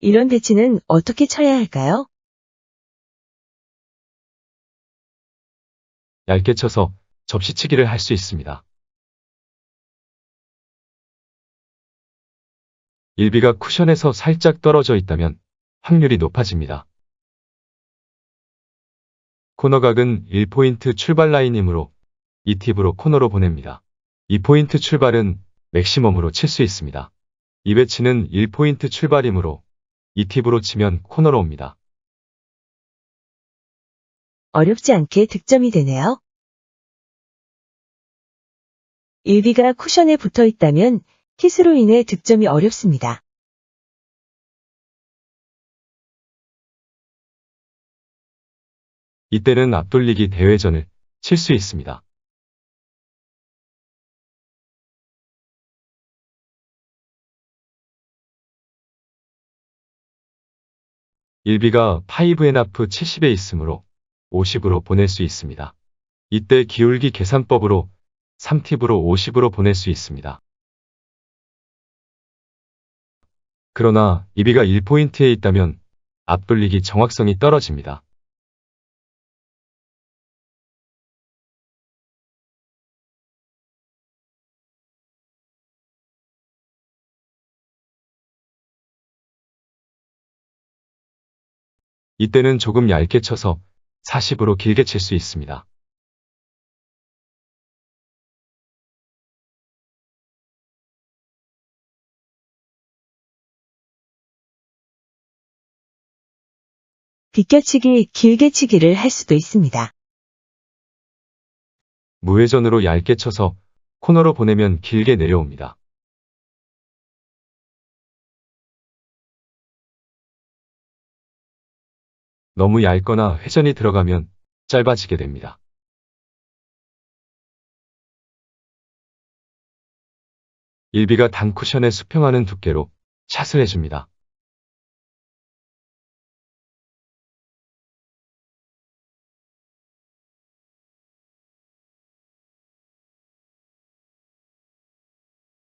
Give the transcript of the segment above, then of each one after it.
이런 배치는 어떻게 쳐야 할까요? 얇게 쳐서 접시치기를 할 수 있습니다. 일비가 쿠션에서 살짝 떨어져 있다면 확률이 높아집니다. 코너각은 1포인트 출발 라인이므로 이 팁으로 코너로 보냅니다. 2포인트 출발은 맥시멈으로 칠 수 있습니다. 이 배치는 1포인트 출발이므로 이 팁으로 치면 코너로 옵니다. 어렵지 않게 득점이 되네요. 일비가 쿠션에 붙어 있다면 킷으로 인해 득점이 어렵습니다. 이때는 앞돌리기 대회전을 칠 수 있습니다. 일비가 5엔하프 70에 있으므로 50으로 보낼 수 있습니다. 이때 기울기 계산법으로 3팁으로 50으로 보낼 수 있습니다. 그러나 이비가 1포인트에 있다면 앞돌리기 정확성이 떨어집니다. 이때는 조금 얇게 쳐서 40으로 길게 칠 수 있습니다. 비껴치기, 길게 치기를 할 수도 있습니다. 무회전으로 얇게 쳐서 코너로 보내면 길게 내려옵니다. 너무 얇거나 회전이 들어가면 짧아지게 됩니다. 일비가 단 쿠션에 수평하는 두께로 샷을 해줍니다.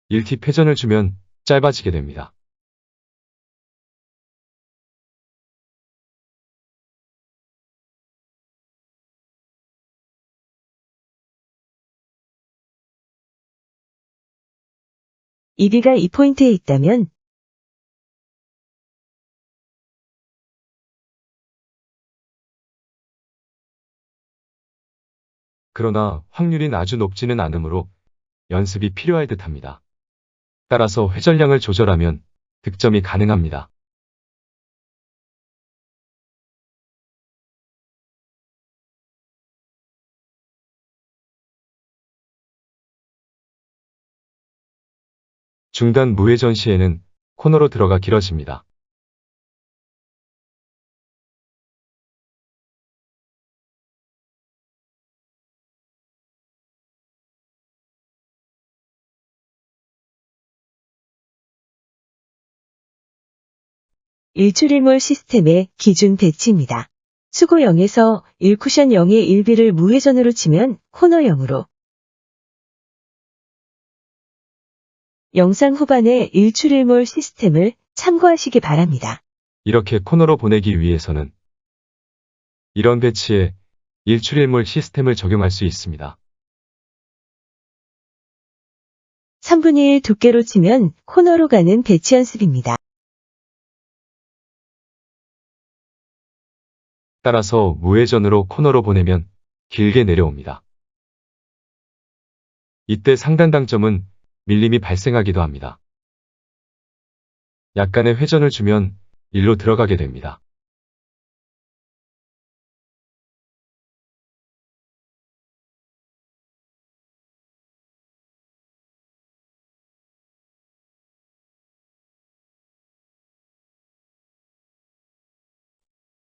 일팁 회전을 주면 짧아지게 됩니다. 이비가 2포인트에 있다면 그러나 확률이 아주 높지는 않으므로 연습이 필요할 듯 합니다. 따라서 회전량을 조절하면 득점이 가능합니다. 중단 무회전 시에는 코너로 들어가 길어집니다. 일출일몰 시스템의 기준 배치입니다. 수고 0에서 1쿠션 0의 1비를 무회전으로 치면 코너 0으로 영상 후반의 일출일몰 시스템을 참고하시기 바랍니다. 이렇게 코너로 보내기 위해서는 이런 배치에 일출일몰 시스템을 적용할 수 있습니다. 3분의 1 두께로 치면 코너로 가는 배치 연습입니다. 따라서 무회전으로 코너로 보내면 길게 내려옵니다. 이때 상단 당점은 밀림이 발생하기도 합니다. 약간의 회전을 주면 일로 들어가게 됩니다.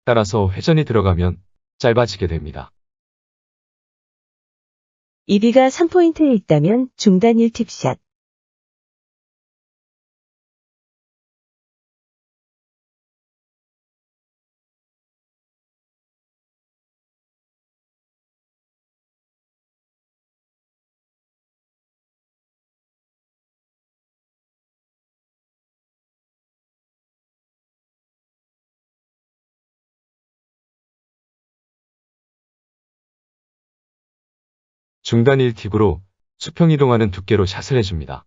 따라서 회전이 들어가면 짧아지게 됩니다. 이비가 3포인트에 있다면 중단 1팁샷, 중단 1팁으로 수평 이동하는 두께로 샷을 해줍니다.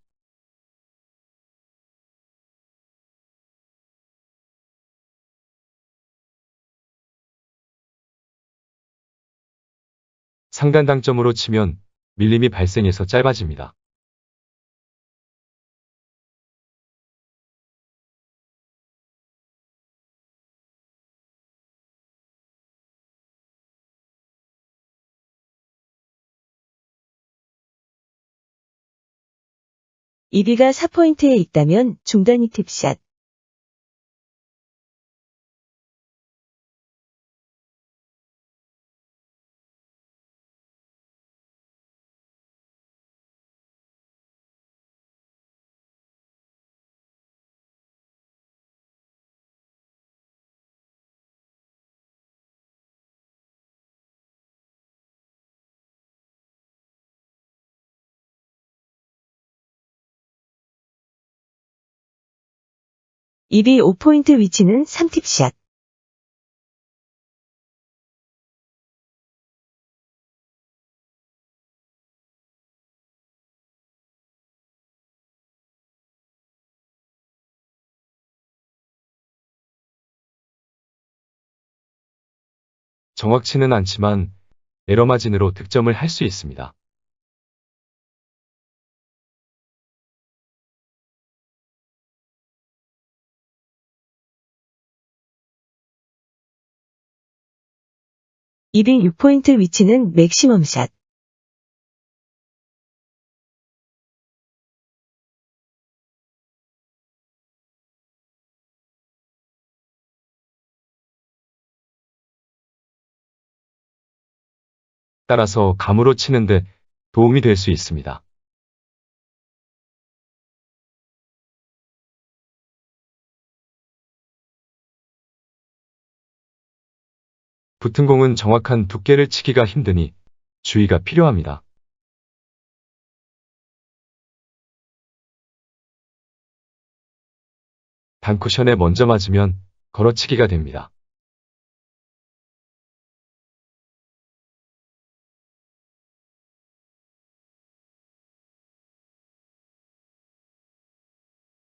상단 당점으로 치면 밀림이 발생해서 짧아집니다. 이비가 4포인트에 있다면 중단이 팁샷. 이비 5포인트 위치는 3팁샷. 정확치는 않지만 에러 마진으로 득점을 할 수 있습니다. 이비 6포인트 위치는 맥시멈샷. 따라서 감으로 치는데 도움이 될 수 있습니다. 붙은 공은 정확한 두께를 치기가 힘드니 주의가 필요합니다. 단쿠션에 먼저 맞으면 걸어치기가 됩니다.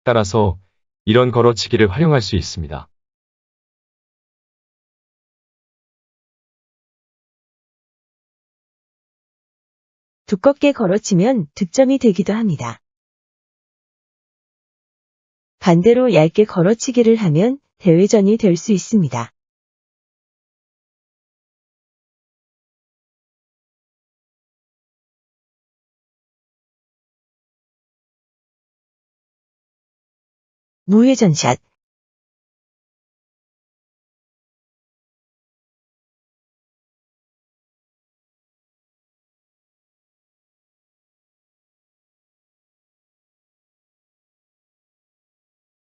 따라서 이런 걸어치기를 활용할 수 있습니다. 두껍게 걸어치면 득점이 되기도 합니다. 반대로 얇게 걸어치기를 하면 대회전이 될 수 있습니다. 무회전샷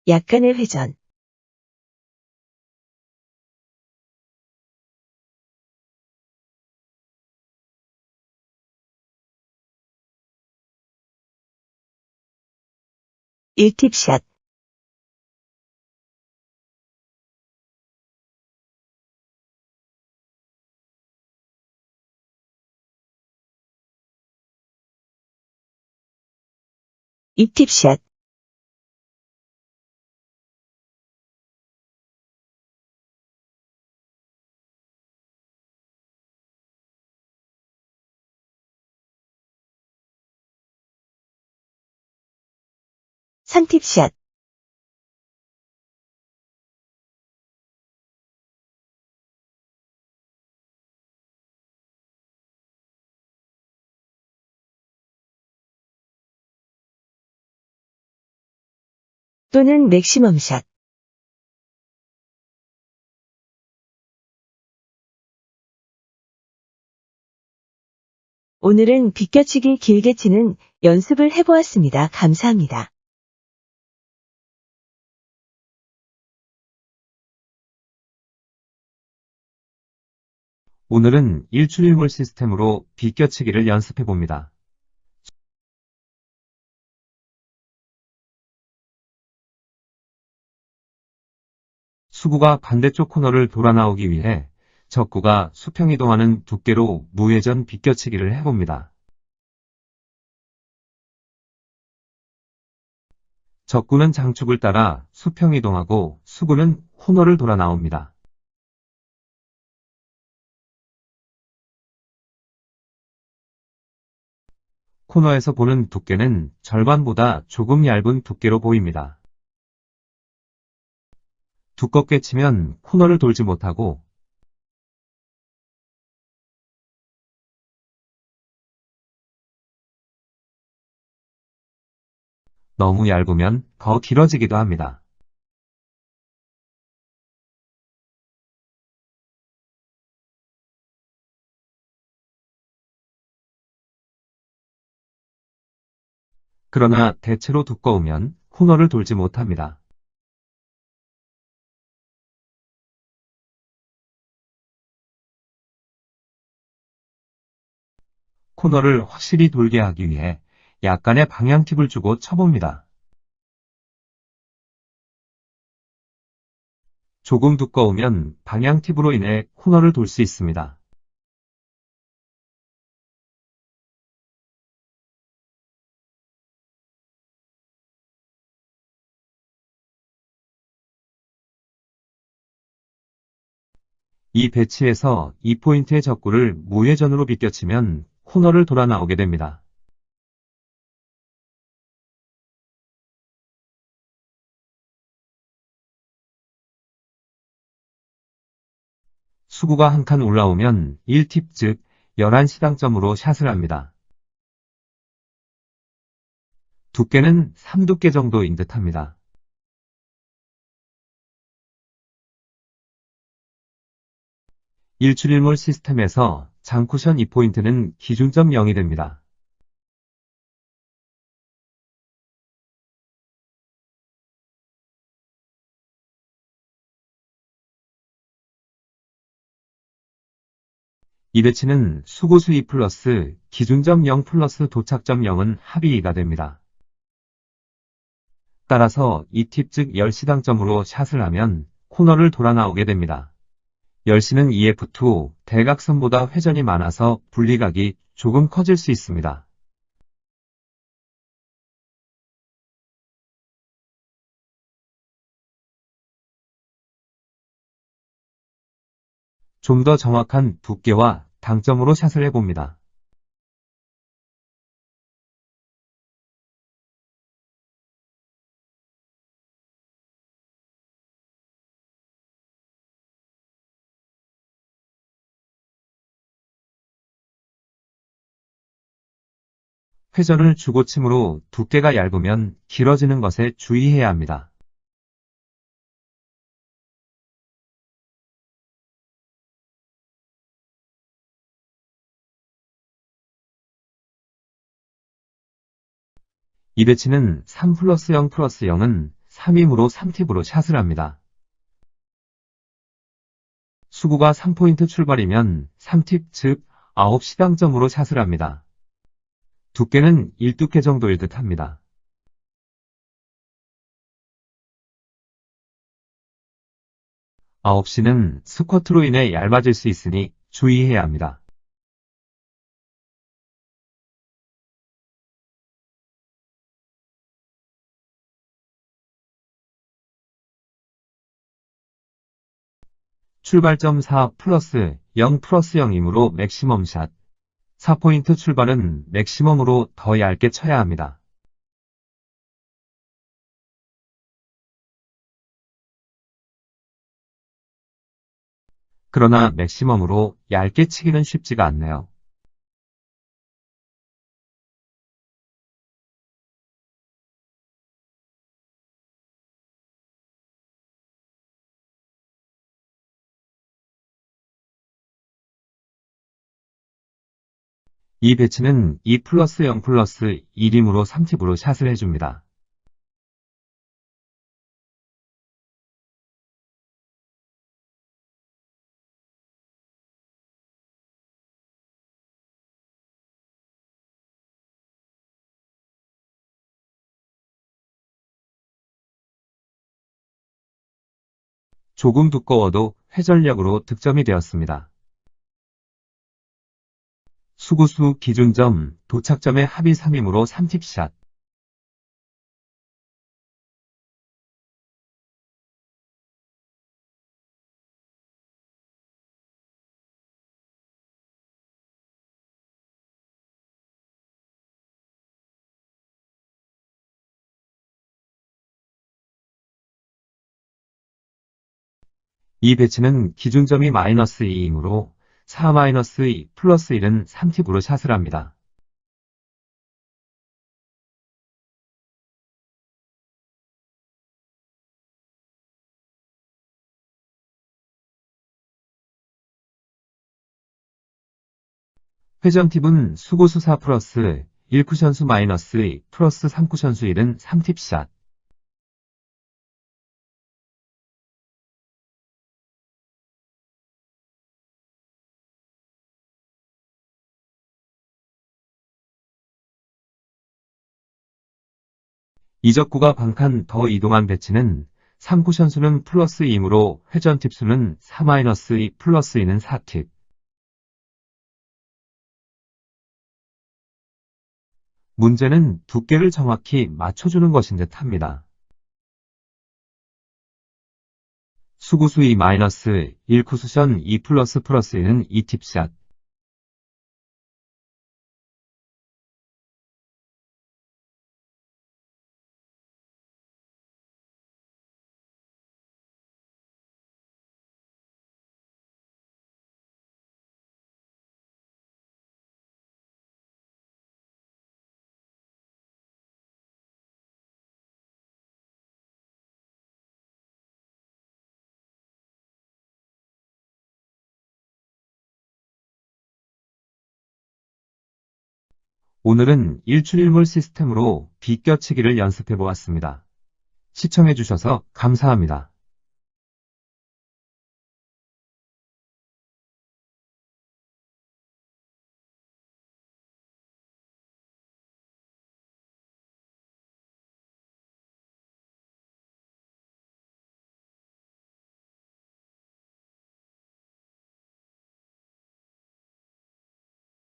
약간의 회전. 일팁샷. 이팁샷 삼팁샷 또는 맥시멈샷 오늘은 비껴치기 길게 치는 연습을 해보았습니다. 감사합니다. 오늘은 일출일몰 시스템으로 비껴치기를 연습해봅니다. 수구가 반대쪽 코너를 돌아 나오기 위해 적구가 수평 이동하는 두께로 무회전 비껴치기를 해봅니다. 적구는 장축을 따라 수평 이동하고 수구는 코너를 돌아 나옵니다. 코너에서 보는 두께는 절반보다 조금 얇은 두께로 보입니다. 두껍게 치면 코너를 돌지 못하고 너무 얇으면 더 길어지기도 합니다. 그러나 대체로 두꺼우면 코너를 돌지 못합니다. 코너를 확실히 돌게 하기 위해 약간의 방향 팁을 주고 쳐봅니다. 조금 두꺼우면 방향 팁으로 인해 코너를 돌 수 있습니다. 이 배치에서 이 포인트의 적구를 무회전으로 비껴치면 코너를 돌아 나오게 됩니다. 수구가 한 칸 올라오면 1팁 즉 11시당점으로 샷을 합니다. 두께는 3두께 정도인 듯 합니다. 일출일몰 시스템에서 장쿠션 2포인트는 기준점 0이 됩니다. 이 배치는 수고수 2 플러스 기준점 0 플러스 도착점 0은 합의 2가 됩니다. 따라서 이 팁 즉 10시당점으로 샷을 하면 코너를 돌아 나오게 됩니다. 10시는 EF2 대각선보다 회전이 많아서 분리각이 조금 커질 수 있습니다. 좀 더 정확한 두께와 당점으로 샷을 해봅니다. 회전을 주고 침으로 두께가 얇으면 길어지는 것에 주의해야 합니다. 이 배치는 3 플러스 0 플러스 0은 3임으로 3팁으로 샷을 합니다. 수구가 3포인트 출발이면 3팁 즉 9시당점으로 샷을 합니다. 두께는 1두께 정도일 듯 합니다. 아홉 시는 스쿼트로 인해 얇아질 수 있으니 주의해야 합니다. 출발점 4 플러스 0 플러스 0이므로 맥시멈 샷. 4포인트 출발은 맥시멈으로 더 얇게 쳐야 합니다. 그러나 맥시멈으로 얇게 치기는 쉽지가 않네요. 이 배치는 2 플러스 0 플러스 1임으로 3팁으로 샷을 해줍니다. 조금 두꺼워도 회전력으로 득점이 되었습니다. 수구수 기준점, 도착점의 합이 3이므로 30샷. 이 배치는 기준점이 마이너스 2이므로 4-2 플러스 1은 3팁으로 샷을 합니다. 회전 팁은 수고수 4 플러스 1쿠션수 마이너스 2 플러스 3쿠션수 1은 3팁 샷. 이적구가 반칸 더 이동한 배치는 3쿠션수는 플러스 2이므로 회전 팁수는 4-2 플러스 2는 4팁. 문제는 두께를 정확히 맞춰주는 것인 듯 합니다. 수구수 2 마이너스 1 쿠션 2 플러스 플러스 1은 2팁샷. 오늘은 일출일몰 시스템으로 비껴치기를 연습해 보았습니다. 시청해 주셔서 감사합니다.